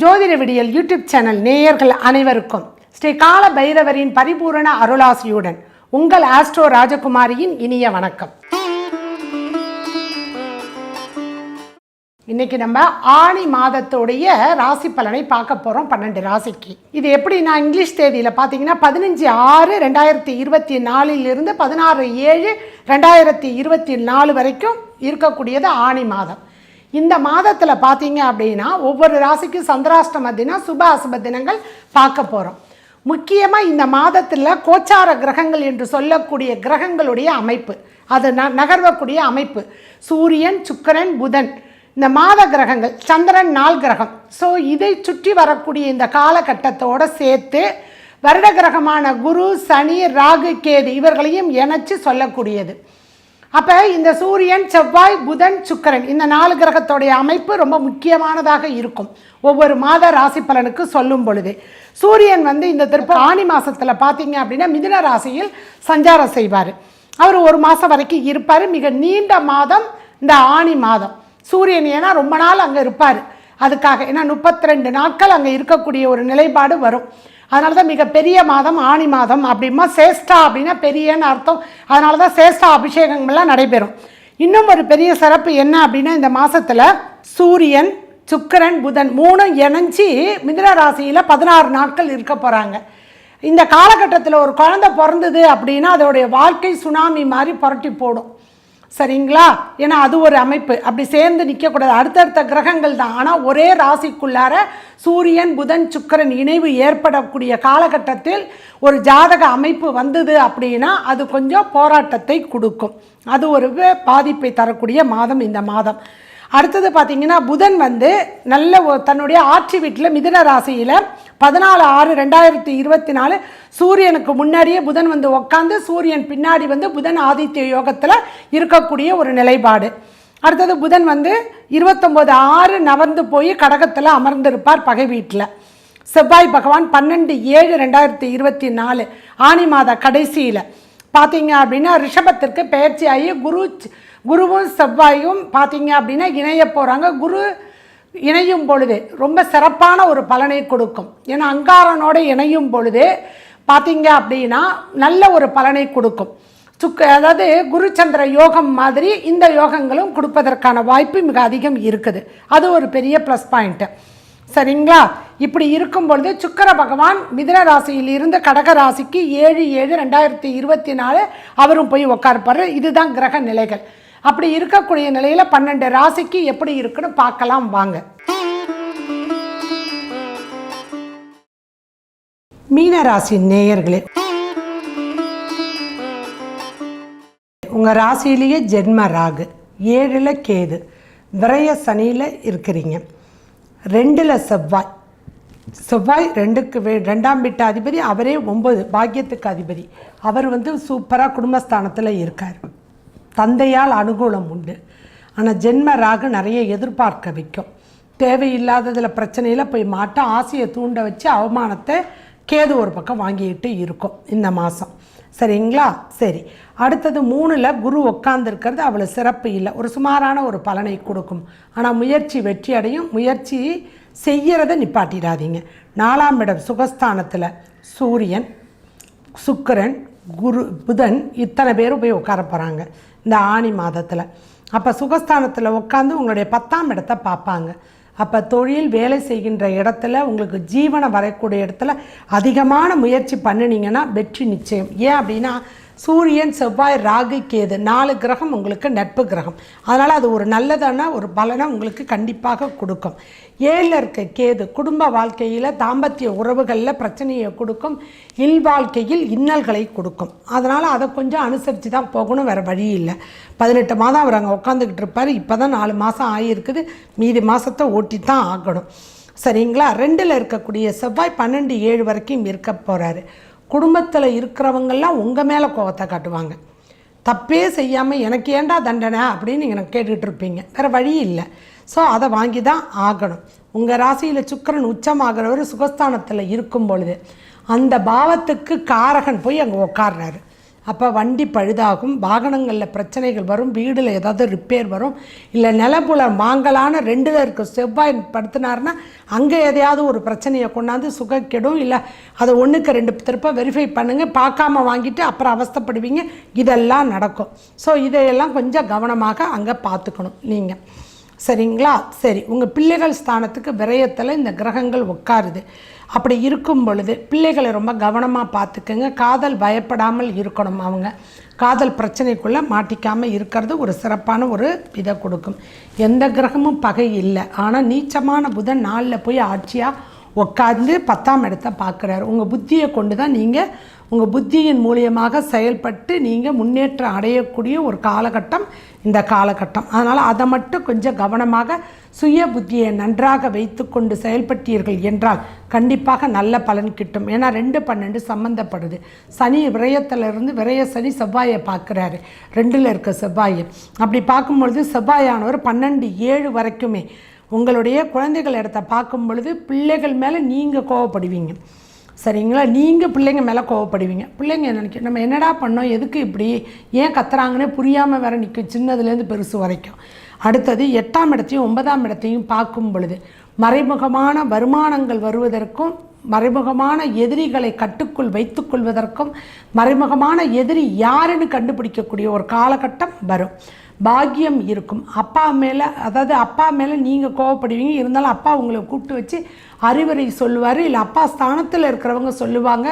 ஜோதிட விடியல் YouTube channel நேயர்கள் அனைவருக்கும் ஸ்ரீ கால பைரவரின் பரிபூரண அருளாசியுடன் உங்கள் ஆஸ்ட்ரோ ராஜகுமாரியின் இனிய வணக்கம். இன்னைக்கு நம்ம ஆணி மாதத்துடைய ராசி பலனை பார்க்க போகிறோம் பன்னெண்டு ராசிக்கு. இது எப்படி நான் இங்கிலீஷ் தேதியில் பார்த்தீங்கன்னா பதினஞ்சு ஆறு ரெண்டாயிரத்தி இருபத்தி நாலிலிருந்து பதினாறு ஏழு ரெண்டாயிரத்தி இருபத்தி நாலு வரைக்கும் இருக்கக்கூடியது ஆணி மாதம். இந்த மாதத்தில் பார்த்தீங்க அப்படின்னா ஒவ்வொரு ராசிக்கும் சந்திராஷ்டம தினம் சுப அசுப தினங்கள் பார்க்க போகிறோம் முக்கியமாக இந்த மாதத்தில் கோச்சார கிரகங்கள் என்று சொல்லக்கூடிய கிரகங்களுடைய அமைப்பு. அது ந நகர்வக்கூடிய அமைப்பு. சூரியன் சுக்கிரன் புதன். இந்த மாத கிரகங்கள் சந்திரன் நாள் கிரகம். ஸோ இதை சுற்றி வரக்கூடிய இந்த காலகட்டத்தோடு சேர்த்து வருட கிரகமான குரு சனி ராகு கேது இவர்களையும் இணைச்சு சொல்லக்கூடியது. அப்போ இந்த சூரியன் செவ்வாய் புதன் சுக்கரன் இந்த நாலு கிரகத்தோடைய அமைப்பு ரொம்ப முக்கியமானதாக இருக்கும். ஒவ்வொரு மாத ராசி பலனுக்கு சொல்லும் பொழுது. சூரியன் வந்து இந்த திருப்ப ஆணி மாதத்தில் பார்த்தீங்க அப்படின்னா மிதுன ராசியில் சஞ்சாரம் செய்வார். அவர் ஒரு மாதம் வரைக்கும் இருப்பார். மிக நீண்ட மாதம் இந்த ஆணி மாதம். சூரியன் ஏன்னா ரொம்ப நாள் அங்கே இருப்பார். அதுக்காக ஏன்னா முப்பத்தி ரெண்டு நாட்கள் அங்கே இருக்கக்கூடிய ஒரு நிலைப்பாடு வரும். அதனால தான் மிகப்பெரிய மாதம் ஆணி மாதம் அப்படிமா சேஷ்டா அப்படின்னா பெரியன்னு அர்த்தம். அதனால தான் சேஷ்டா அபிஷேகங்கள்லாம் நடைபெறும். இன்னும் ஒரு பெரிய சிறப்பு என்ன அப்படின்னா இந்த மாதத்தில் சூரியன் சுக்கிரன் புதன் மூணும் இணைஞ்சி மிதுன ராசியில் பதினாறு நாட்கள் இருக்க போகிறாங்க இந்த காலகட்டத்தில் ஒரு குழந்தை பிறந்தது அப்படின்னா அதோடைய வாழ்க்கை சுனாமி மாதிரி புரட்டி போடும். சரிங்களா? ஏன்னா அது ஒரு அமைப்பு. அப்படி சேர்ந்து நிற்கக்கூடாது அடுத்தடுத்த கிரகங்கள் தான். ஆனால் ஒரே ராசிக்குள்ளார சூரியன் புதன் சுக்கிரன் இணைவு ஏற்படக்கூடிய காலகட்டத்தில் ஒரு ஜாதக அமைப்பு வந்தது அப்படின்னா அது கொஞ்சம் போராட்டத்தை கொடுக்கும். அது ஒரு பாதிப்பை தரக்கூடிய மாதம் இந்த மாதம். அடுத்தது பார்த்தீங்கன்னா புதன் வந்து நல்ல தன்னுடைய ஆட்சி வீட்டில் மிதுன ராசியில் பதினாலு ஆறு ரெண்டாயிரத்தி இருபத்தி நாலு சூரியனுக்கு முன்னாடியே புதன் வந்து உட்காந்து சூரியன் பின்னாடி வந்து புதன் ஆதித்ய யோகத்தில் இருக்கக்கூடிய ஒரு நிலைப்பாடு. அடுத்தது புதன் வந்து இருபத்தொம்போது ஆறு நவர்ந்து போய் கடகத்தில் அமர்ந்திருப்பார் பகை வீட்டில். செவ்வாய் பகவான் பன்னெண்டு ஏழு ரெண்டாயிரத்தி இருபத்தி நாலு ஆனி மாத கடைசியில். பார்த்தீங்க அப்படின்னா ரிஷபத்திற்கு பயிற்சி ஆகி குரு குருவும் செவ்வாயும் பார்த்தீங்க அப்படின்னா இணைய போகிறாங்க குரு இணையும் பொழுது ரொம்ப சிறப்பான ஒரு பலனை கொடுக்கும். ஏன்னா அங்காரனோட இணையும் பொழுது பார்த்தீங்க அப்படின்னா நல்ல ஒரு பலனை கொடுக்கும். சுக்க அதாவது குருச்சந்திர யோகம் மாதிரி இந்த யோகங்களும் கொடுப்பதற்கான வாய்ப்பு மிக அதிகம் இருக்குது. அது ஒரு பெரிய ப்ளஸ் பாயிண்ட்டு சரிங்களா? இப்படி இருக்கும் பொழுது சுக்கர பகவான் மிதன ராசியில் இருந்து கடக ராசிக்கு ஏழு ஏழு ரெண்டாயிரத்தி இருபத்தி நாலு அவரும் போய் உட்கார்ப்பாரு இதுதான் கிரக நிலைகள். அப்படி இருக்கக்கூடிய நிலையில் பன்னெண்டு ராசிக்கு எப்படி இருக்குன்னு பார்க்கலாம் வாங்க. மீன ராசி நேயர்களே உங்கள் ராசியிலேயே ஜென்ம ராகு. ஏழில் கேது. விரைய சனியில் இருக்கிறீங்க. ரெண்டில் செவ்வாய். செவ்வாய் ரெண்டுக்கு வே ரெண்டாம் வீட்டு அதிபதி அவரே ஒம்பது பாக்கியத்துக்கு அதிபதி. அவர் வந்து சூப்பராக குடும்பஸ்தானத்தில் இருக்கார். தந்தையால் அனுகூலம் உண்டு. ஆனால் ஜென்ம ராகு நிறைய எதிர்பார்க்க வைக்கும். தேவையில்லாததில் பிரச்சனையில் போய் மாட்ட ஆசையை தூண்ட வச்சு அவமானத்தை கேது ஒரு பக்கம் வாங்கிட்டு இருக்கும் இந்த மாதம் சரிங்களா? சரி. அடுத்தது மூணில் குரு உட்காந்துருக்கிறது அவ்வளோ சிறப்பு இல்லை. ஒரு சுமாரான ஒரு பலனை கொடுக்கும். ஆனால் முயற்சி வெற்றி அடையும். முயற்சி செய்கிறத நிப்பாட்டிடாதீங்க. நாலாம் இடம் சுகஸ்தானத்தில் சூரியன் சுக்கரன் குரு புதன் இத்தனை பேரும் போய் உட்கார போகிறாங்க இந்த ஆணி மாதத்தில். அப்போ சுகஸ்தானத்தில் உட்காந்து உங்களுடைய பத்தாம் இடத்தை பார்ப்பாங்க. அப்போ தொழில் வேலை செய்கின்ற இடத்துல உங்களுக்கு ஜீவனம் வரக்கூடிய இடத்துல அதிகமான முயற்சி பண்ணினீங்கன்னா வெற்றி நிச்சயம். ஏன் அப்படின்னா சூரியன் செவ்வாய் ராகு கேது நாலு கிரகம் உங்களுக்கு நட்பு கிரகம். அதனால் அது ஒரு நல்லதான ஒரு பலனை உங்களுக்கு கண்டிப்பாக கொடுக்கும். ஏழில் இருக்க கேது குடும்ப வாழ்க்கையில் தாம்பத்திய உறவுகளில் பிரச்சனையை கொடுக்கும். இல் வாழ்க்கையில் இன்னல்களை கொடுக்கும். அதனால் அதை கொஞ்சம் அனுசரித்து தான் போகணும் வேறு வழி இல்லை. பதினெட்டு மாதம் அவர் அங்கே உட்காந்துக்கிட்டு இருப்பார். இப்போ தான் நாலு மாதம் ஆகியிருக்குது மீதி மாதத்தை ஓட்டி தான் ஆகணும். சரிங்களா? ரெண்டில் இருக்கக்கூடிய செவ்வாய் பன்னெண்டு ஏழு வரைக்கும் இருக்க போகிறாரு குடும்பத்தில் இருக்கிறவங்கெல்லாம் உங்கள் மேலே கோபத்தை காட்டுவாங்க. தப்பே செய்யாமல் எனக்கு ஏன்டா தண்டனை அப்படின்னு நீங்கள் கேட்டுக்கிட்டு இருப்பீங்க. வேறு வழி இல்லை. ஸோ அதை வாங்கி தான் ஆகணும். உங்கள் ராசியில் சுக்கிரன் உச்சமாகிறவர் சுகஸ்தானத்தில் இருக்கும் பொழுது அந்த பாவத்துக்கு காரகன் போய் அங்கே உட்கார்றாரு அப்போ வண்டி பழுதாகும் வாகனங்களில் பிரச்சனைகள் வரும் வீடில் ஏதாவது ரிப்பேர் வரும். இல்லை நிலப்புல மாங்கலான ரெண்டில் இருக்க செவ்வாய் படுத்தினார்னா அங்கே எதையாவது ஒரு பிரச்சனையை கொண்டாந்து சுகக்கெடும் இல்லை அதை ஒன்றுக்கு ரெண்டு திருப்ப வெரிஃபை பண்ணுங்கள் பார்க்காம வாங்கிட்டு அப்புறம் அவஸ்தைப்படுவீங்க. இதெல்லாம் நடக்கும். ஸோ இதையெல்லாம் கொஞ்சம் கவனமாக அங்கே பார்த்துக்கணும் நீங்கள் சரிங்களா? சரி உங்கள் பிள்ளைகள் ஸ்தானத்துக்கு விரயத்தில் இந்த கிரகங்கள் உட்காருது. அப்படி இருக்கும் பொழுது பிள்ளைகளை ரொம்ப கவனமாக பார்த்துக்குங்க. காதல் பயப்படாமல் இருக்கணும் அவங்க. காதல் பிரச்சனைக்குள்ளே மாட்டிக்காமல் இருக்கிறது ஒரு சிறப்பான ஒரு இதை கொடுக்கும். எந்த கிரகமும் பகை இல்லை. ஆனால் நீச்சமான புதன் நாளில் போய் ஆட்சியாக உட்காந்து பத்தாம் இடத்த பார்க்குறாரு. உங்கள் புத்தியை கொண்டு தான் நீங்கள் உங்கள் புத்தியின் மூலியமாக செயல்பட்டு நீங்கள் முன்னேற்றம் அடையக்கூடிய ஒரு காலகட்டம் இந்த காலகட்டம். அதனால் அதை மட்டும் கொஞ்சம் கவனமாக சுய புத்தியை நன்றாக வைத்துக்கொண்டு செயல்பட்டீர்கள் என்றால் கண்டிப்பாக நல்ல பலன் கிட்டும். ஏன்னா ரெண்டு பன்னெண்டு சம்மந்தப்படுது சனி விரயத்திலிருந்து விரய சனி செவ்வாயை பார்க்குறாரு. ரெண்டில் இருக்க செவ்வாயை. அப்படி பார்க்கும்பொழுது செவ்வாயானவர் பன்னெண்டு ஏழு வரைக்குமே உங்களுடைய குழந்தைகள் இடத்த பார்க்கும் பொழுது பிள்ளைகள் மேலே நீங்கள் கோவப்படுவீங்க. சரிங்களா? நீங்கள் பிள்ளைங்க மேலே கோவப்படுவீங்க. பிள்ளைங்க நினைக்கும் நம்ம என்னடா பண்ணோம்? எதுக்கு இப்படி? ஏன் கத்துறாங்கன்னே புரியாமல் வேற நிற்கும் சின்னதுலேருந்து பெருசு வரைக்கும். அடுத்தது எட்டாம் இடத்தையும் ஒன்பதாம் இடத்தையும் பார்க்கும் பொழுது மறைமுகமான வருமானங்கள் வருவதற்கும் மறைமுகமான எதிரிகளை கட்டுக்குள் வைத்துக்கொள்வதற்கும் மறைமுகமான எதிரி யாருன்னு கண்டுபிடிக்கக்கூடிய ஒரு காலகட்டம் வரும். பாக்கியம் இருக்கும். அப்பா மேலே அதாவது அப்பா மேலே நீங்கள் கோவப்படுவீங்க. இருந்தாலும் அப்பா உங்களை கூப்பிட்டு வச்சு அறிவுரை சொல்லுவார். இல்லை அப்பா ஸ்தானத்தில் இருக்கிறவங்க சொல்லுவாங்க.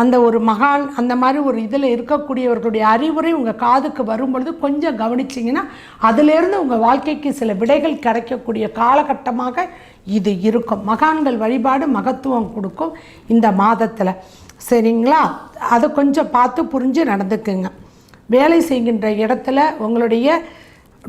அந்த ஒரு மகான் அந்த மாதிரி ஒரு இதில் இருக்கக்கூடியவர்களுடைய அறிவுரை உங்கள் காதுக்கு வரும்பொழுது கொஞ்சம் கவனிச்சிங்கன்னா அதிலேருந்து உங்கள் வாழ்க்கைக்கு சில விடைகள் கிடைக்கக்கூடிய காலகட்டமாக இது இருக்கும். மகான்கள் வழிபாடு மகத்துவம் கொடுக்கும் இந்த மாதத்தில். சரிங்களா? அதை கொஞ்சம் பார்த்து புரிஞ்சு நடந்துக்குங்க. வேலை செய்கின்ற இடத்துல உங்களுடைய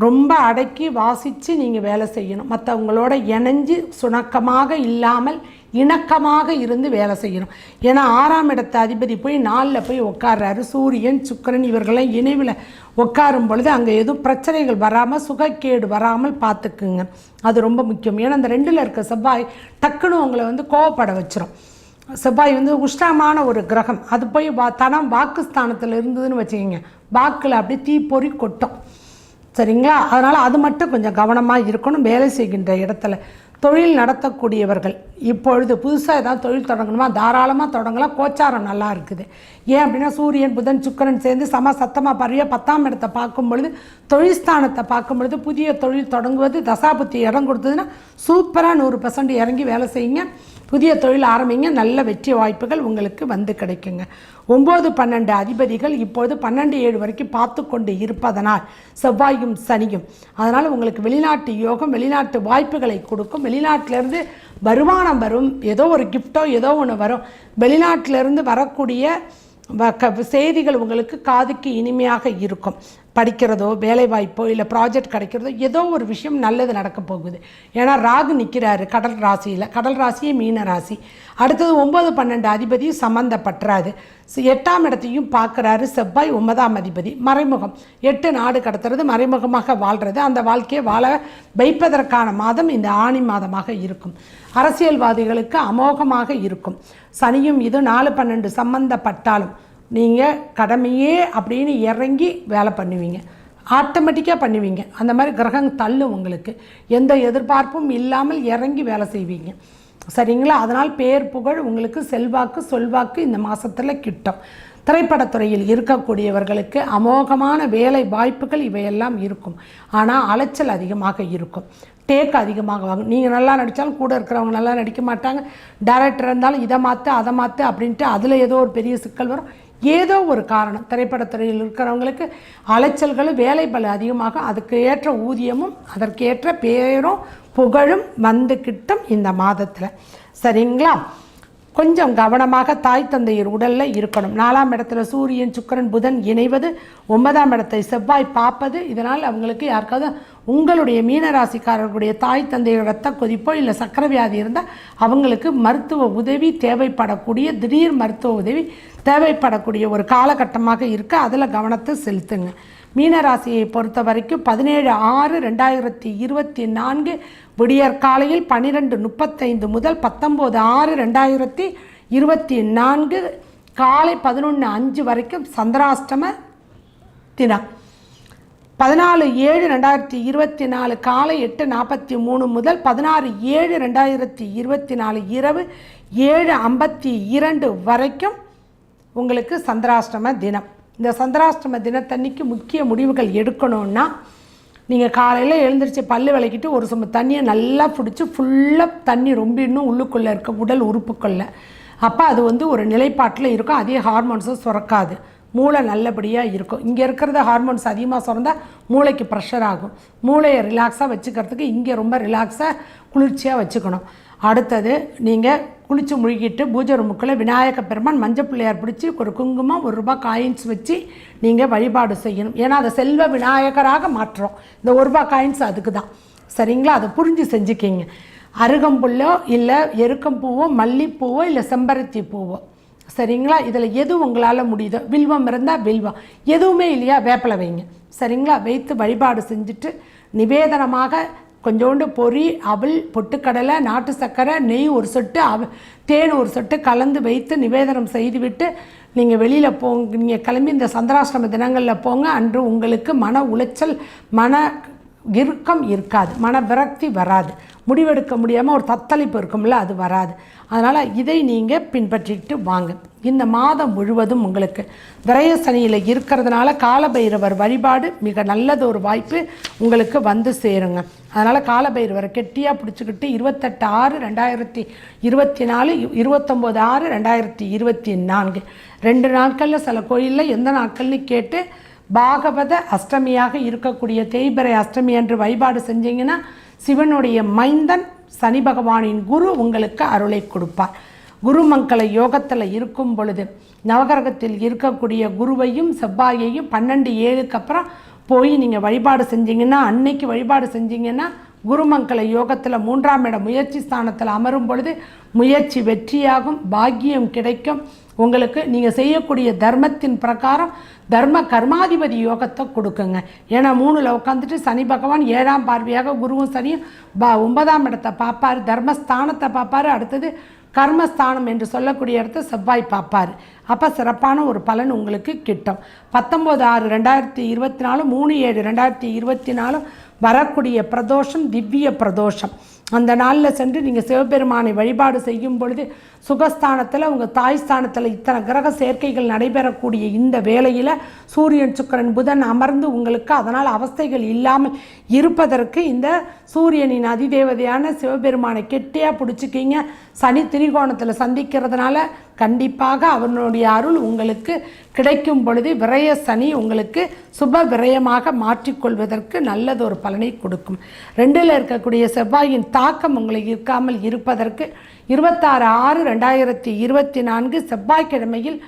ரொம்ப அடக்கி வாசித்து நீங்கள் வேலை செய்யணும். மற்றவங்களோட இணைஞ்சு சுணக்கமாக இல்லாமல் இணக்கமாக இருந்து வேலை செய்யணும். ஏன்னா ஆறாம் இடத்த அதிபதி போய் நாளில் போய் உட்கார்றாரு சூரியன் சுக்கிரன் இவர்களெல்லாம் இணைவில் உட்காரும் பொழுது அங்கே எதுவும் பிரச்சனைகள் வராமல் சுகக்கேடு வராமல் பார்த்துக்குங்க அது ரொம்ப முக்கியம். ஏன்னா அந்த ரெண்டில் இருக்க செவ்வாய் டக்குன்னு உங்களை வந்து கோவப்பட வச்சிரும். செவ்வாய் வந்து உஷ்ணமான ஒரு கிரகம். அது போய் வா தனம் வாக்குஸ்தானத்தில் இருந்ததுன்னு வச்சுக்கிங்க. வாக்கில் அப்படியே தீப்பொறி கொட்டும். சரிங்களா? அதனால் அது மட்டும் கொஞ்சம் கவனமாக இருக்கணும் வேலை செய்கின்ற இடத்துல. தொழில் நடத்தக்கூடியவர்கள். இப்பொழுது புதுசாக ஏதாவது தொழில் தொடங்கணுமா? தாராளமாக தொடங்கலாம். கோச்சாரம் நல்லா இருக்குது. ஏன் அப்படின்னா சூரியன் புதன் சுக்கிரன் சேர்ந்து சம சத்தமாக பரவிய பத்தாம் இடத்தை பார்க்கும் பொழுது தொழில் ஸ்தானத்தை பார்க்கும் பொழுது புதிய தொழில் தொடங்குவது தசாபுத்தி இடம் கொடுத்ததுன்னா சூப்பராக நூறு பர்சன்ட் இறங்கி வேலை செய்யுங்க. புதிய தொழில் ஆரம்பிங்க. நல்ல வெற்றி வாய்ப்புகள் உங்களுக்கு வந்து கிடைக்குங்க. ஒம்பது பன்னெண்டு அதிபதிகள் இப்பொழுது பன்னெண்டு ஏழு வரைக்கும் பார்த்து கொண்டு இருப்பதனால் செவ்வாயும் சனியும். அதனால் உங்களுக்கு வெளிநாட்டு யோகம் வெளிநாட்டு வாய்ப்புகளை கொடுக்கும். வெளிநாட்டிலேருந்து வருமானம் வரும். ஏதோ ஒரு கிஃப்ட்டோ ஏதோ ஒன்று வரும். வெளிநாட்டிலிருந்து வரக்கூடிய வ- க- செய்திகள் உங்களுக்கு காதுக்கு இனிமையாக இருக்கும். படிக்கிறதோ வேலைவாய்ப்போ இல்லை ப்ராஜெக்ட் கிடைக்கிறதோ ஏதோ ஒரு விஷயம் நல்லது நடக்க போகுது. ஏன்னா ராகு நிற்கிறாரு கடல் ராசியில். கடல் ராசியே மீன ராசி. அடுத்தது ஒம்பது பன்னெண்டு அதிபதியும் சம்மந்தப்பட்டுறாரு எட்டாம் இடத்தையும் பார்க்குறாரு செவ்வாய் ஒன்பதாம் அதிபதி. மறைமுகம். எட்டு நாடு கடத்துறது மறைமுகமாக வாழ்கிறது அந்த வாழ்க்கையை வாழ வைப்பதற்கான மாதம் இந்த ஆணி மாதமாக இருக்கும். அரசியல்வாதிகளுக்கு அமோகமாக இருக்கும். சனியும் இது நாலு பன்னெண்டு சம்பந்தப்பட்டாலும் நீங்கள் கடமையே அப்படின்னு இறங்கி வேலை பண்ணுவீங்க. ஆட்டோமேட்டிக்காக பண்ணுவீங்க. அந்த மாதிரி கிரகம் தள்ளும் உங்களுக்கு. எந்த எதிர்பார்ப்பும் இல்லாமல் இறங்கி வேலை செய்வீங்க. சரிங்களா? அதனால் பேர் புகழ் உங்களுக்கு செல்வாக்கு சொல்வாக்கு இந்த மாதத்தில் கிட்டும். திரைப்படத்துறையில் இருக்கக்கூடியவர்களுக்கு அமோகமான வேலை வாய்ப்புகள் இவையெல்லாம் இருக்கும். ஆனால் அலைச்சல் அதிகமாக இருக்கும். டேக் அதிகமாக வாங்கும் நீங்கள் நல்லா நடித்தாலும் கூட இருக்கிறவங்க நல்லா நடிக்க மாட்டாங்க. டேரக்டர் இருந்தாலும் இதை மாற்று அதை மாற்று அப்படின்ட்டு அதில் ஏதோ ஒரு பெரிய சிக்கல் வரும். ஏதோ ஒரு காரணம். திரைப்படத்துறையில் இருக்கிறவங்களுக்கு அலைச்சல்களும் வேலை பல அதிகமாக அதுக்கு ஏற்ற ஊதியமும் அதற்கேற்ற பேரும் புகழும் வந்து கிட்டும் இந்த மாதத்தில். சரிங்களா? கொஞ்சம் கவனமாக தாய் தந்தையர் உடலில் இருக்கணும். நாலாம் இடத்துல சூரியன் சுக்கிரன் புதன் இணைவது ஒன்பதாம் இடத்தை செவ்வாய் பார்ப்பது இதனால் அவங்களுக்கு யாருக்காவது உங்களுடைய மீனராசிக்காரர்களுடைய தாய் தந்தையோட ரத்த கொதிப்போ இல்லை சக்கரை வியாதி இருந்தால் அவங்களுக்கு மருத்துவ உதவி தேவைப்படக்கூடிய திடீர் மருத்துவ உதவி தேவைப்படக்கூடிய ஒரு காலகட்டமாக இருக்க அதில் கவனத்தை செலுத்துங்க. மீனராசியை பொறுத்த வரைக்கும் பதினேழு ஆறு ரெண்டாயிரத்தி இருபத்தி நான்கு விடியற் காலையில் பன்னிரெண்டு முப்பத்தைந்து முதல் பத்தொம்போது ஆறு ரெண்டாயிரத்தி இருபத்தி நான்கு காலை பதினொன்று அஞ்சு வரைக்கும் சந்திராஷ்டம தினம். பதினாலு ஏழு ரெண்டாயிரத்தி இருபத்தி நாலு காலை எட்டு நாற்பத்தி மூணு முதல் பதினாறு ஏழு ரெண்டாயிரத்தி இருபத்தி நாலு இரவு ஏழு ஐம்பத்தி இரண்டு வரைக்கும் உங்களுக்கு சந்திராஷ்டம தினம். இந்த சந்திராஷ்டம தினத்தன்னைக்கு முக்கிய முடிவுகள் எடுக்கணும்னா நீங்கள் காலையில் எழுந்திரிச்சு பல்லு விளக்கிட்டு ஒரு சும தண்ணியை நல்லா பிடிச்சி ஃபுல்லாக தண்ணி ரொம்ப இன்னும் உள்ளுக்குள்ளே இருக்க உடல் உறுப்புக்குள்ளே. அப்போ அது வந்து ஒரு நிலைப்பாட்டில் இருக்கும். அதே ஹார்மோன்ஸும் சுரக்காது. மூளை நல்லபடியாக இருக்கும். இங்கே இருக்கிறத ஹார்மோன்ஸ் அதிகமாக சுரந்தால் மூளைக்கு ப்ரெஷர் ஆகும். மூளையை ரிலாக்ஸாக வச்சுக்கிறதுக்கு இங்கே ரொம்ப ரிலாக்ஸாக குளிர்ச்சியாக வச்சுக்கணும். அடுத்தது நீங்கள் குளித்து முழுகிட்டு பூஜை ரூமுக்குள்ளே விநாயக பெருமான் மஞ்சள் பிள்ளையார் பிடிச்சி ஒரு குங்குமம் ஒரு ரூபாய் காயின்ஸ் வச்சு நீங்கள் வழிபாடு செய்யணும். ஏன்னா அதை செல்வ விநாயகராக மாற்றுறோம். இந்த ஒரு ரூபாய் காயின்ஸ் அதுக்கு தான் சரிங்களா? அதை புரிஞ்சு செஞ்சுக்கிங்க. அருகம்புல்லோ இல்லை எருக்கம்பூவோ மல்லிப்பூவோ இல்லை செம்பருத்தி பூவோ. சரிங்களா? இதில் எது உங்களால் முடியுதோ வில்வம் இருந்தால் வில்வம். எதுவுமே இல்லையா? வேப்பலை வைங்க. சரிங்களா? வைத்து வழிபாடு செஞ்சுட்டு நிவேதனமாக கொஞ்சோண்டு பொரி அவல் பொட்டுக்கடலை நாட்டு சர்க்கரை நெய் ஒரு சொட்டு அவ தேன் ஒரு சொட்டு கலந்து வைத்து நிவேதனம் செய்துவிட்டு நீங்கள் வெளியில் போங்க நீங்கள் கிளம்பி இந்த சந்திராஷ்டம தினங்களில் போங்க. அன்று உங்களுக்கு மன உளைச்சல் மன இறுக்கம் இருக்காது. மன விரக்தி வராது. முடிவெடுக்க முடியாமல் ஒரு தத்தளிப்பு இருக்கும்ல அது வராது. அதனால் இதை நீங்கள் பின்பற்றிட்டு வாங்க. இந்த மாதம் முழுவதும் உங்களுக்கு விரய சனியில் இருக்கிறதுனால காலபைரவர் வழிபாடு மிக நல்லது ஒரு வாய்ப்பு உங்களுக்கு வந்து சேருங்க. அதனால் காலபைரவரை கெட்டியாக பிடிச்சிக்கிட்டு இருபத்தெட்டு ஆறு ரெண்டாயிரத்தி இருபத்தி நாலு இருபத்தொம்போது ஆறு ரெண்டாயிரத்தி இருபத்தி நான்கு. ரெண்டு நாட்களில் சில கோயிலில் எந்த நாட்கள்னு கேட்டு பாகவத அஷ்டமியாக இருக்கக்கூடிய தேய்பிறை அஷ்டமி என்று வழிபாடு செஞ்சீங்கன்னா சிவனுடைய மைந்தன் சனி பகவானின் குரு உங்களுக்கு அருளை கொடுப்பார். குருமங்கள யோகத்தில் இருக்கும் பொழுது நவகரகத்தில் இருக்கக்கூடிய குருவையும் செவ்வாயையும் பன்னெண்டு ஏழுக்கு அப்புறம் போய் நீங்கள் வழிபாடு செஞ்சீங்கன்னா அன்னைக்கு வழிபாடு செஞ்சீங்கன்னா குருமங்கள யோகத்தில் மூன்றாம் இடம் முயற்சி ஸ்தானத்தில் அமரும் பொழுது முயற்சி வெற்றியாகும் பாக்கியம் கிடைக்கும். உங்களுக்கு நீங்கள் செய்யக்கூடிய தர்மத்தின் பிரகாரம் தர்ம கர்மாதிபதி யோகத்தை கொடுக்குங்க. ஏன்னா மூணில் உட்காந்துட்டு சனி பகவான் ஏழாம் பார்வையாக குருவும் சனியும் பா ஒன்பதாம் இடத்தை பார்ப்பார். தர்மஸ்தானத்தை பார்ப்பார். அடுத்தது கர்மஸ்தானம் என்று சொல்லக்கூடிய இடத்த செவ்வாய் பார்ப்பார். அப்போ சிறப்பான ஒரு பலன் உங்களுக்கு கிட்டும். பத்தொம்போது ஆறு ரெண்டாயிரத்தி இருபத்தி நாலு மூணு ஏழு ரெண்டாயிரத்தி இருபத்தி நாலு வரக்கூடிய பிரதோஷம் திவ்ய பிரதோஷம். அந்த நாளில் சென்று நீங்கள் சிவபெருமானை வழிபாடு செய்யும் பொழுது சுகஸ்தானத்தில் உங்கள் தாய் ஸ்தானத்தில் இத்தனை கிரக சேர்க்கைகள் நடைபெறக்கூடிய இந்த வேளையில் சூரியன் சுக்கரன் புதன் அமர்ந்து உங்களுக்கு அதனால் அவஸ்தைகள் இல்லாமல் இருப்பதற்கு இந்த சூரியனின் அதிதேவதையான சிவபெருமானை கெட்டியாக பிடிச்சிக்கிங்க. சனி திரிகோணத்தில் சந்திக்கிறதுனால கண்டிப்பாக அவனுடைய அருள் உங்களுக்கு கிடைக்கும் பொழுது விரய சனி உங்களுக்கு சுப விரயமாக மாற்றிக்கொள்வதற்கு நல்லதொரு பலனை கொடுக்கும். ரெண்டில் இருக்கக்கூடிய செவ்வாயின் தாக்கம் உங்களுக்கு இருக்காமல் இருப்பதற்கு இருபத்தாறு ஆறு ரெண்டாயிரத்தி இருபத்தி நான்கு செவ்வாய்க்கிழமையில்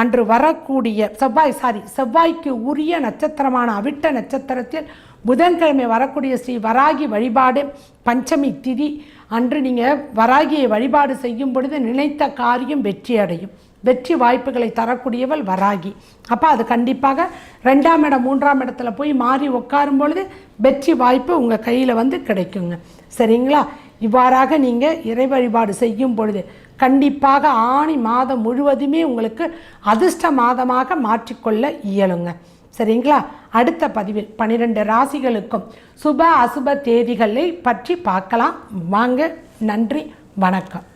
அன்று வரக்கூடிய செவ்வாய் சாரி செவ்வாய்க்கு உரிய நட்சத்திரமான அவிட்ட நட்சத்திரத்தில் புதன்கிழமை வரக்கூடிய ஸ்ரீ வராகி வழிபாடு பஞ்சமி திதி அன்று நீங்கள் வராகியை வழிபாடு செய்யும் பொழுது நினைத்த காரியம் வெற்றி அடையும். வெற்றி வாய்ப்புகளை தரக்கூடியவள் வராகி. அப்போ அது கண்டிப்பாக ரெண்டாம் இடம் மூன்றாம் இடத்துல போய் மாறி உட்காரும் பொழுது வெற்றி வாய்ப்பு உங்கள் கையில் வந்து கிடைக்குங்க. சரிங்களா? இவ்வாறாக நீங்கள் இறை வழிபாடு செய்யும் பொழுது கண்டிப்பாக ஆணி மாதம் முழுவதுமே உங்களுக்கு அதிர்ஷ்ட மாதமாக மாற்றிக்கொள்ள இயலுங்க. சரிங்களா? அடுத்த பதிவில் பன்னிரெண்டு ராசிகளுக்கும் சுப அசுப தேதிகளை பற்றி பார்க்கலாம். வாங்க நன்றி வணக்கம்.